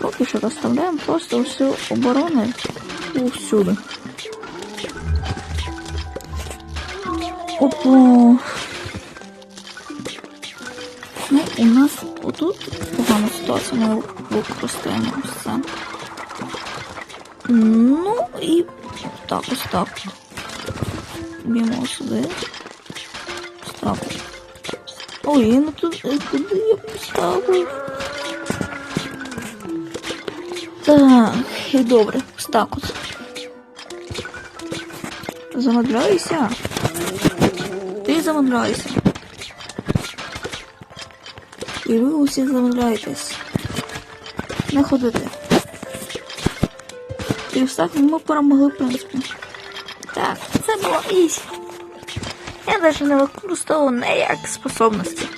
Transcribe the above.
Поки що розставляємо просто всю оборону всюди. Опа. Ну, у нас отут погана ситуація, ми використаємо це. Ну і так, ось так. Б'ємо сюди. Ось так. Ой, ну тут е, куди я поставив? Так, і добре, так от. Замедляйся. Ти замедляйся. І ви усі замедляєтесь. Не ходити. І все, ми перемогли, в принципі. Так, це було ізі. Я навіть не використовував ніяк способності.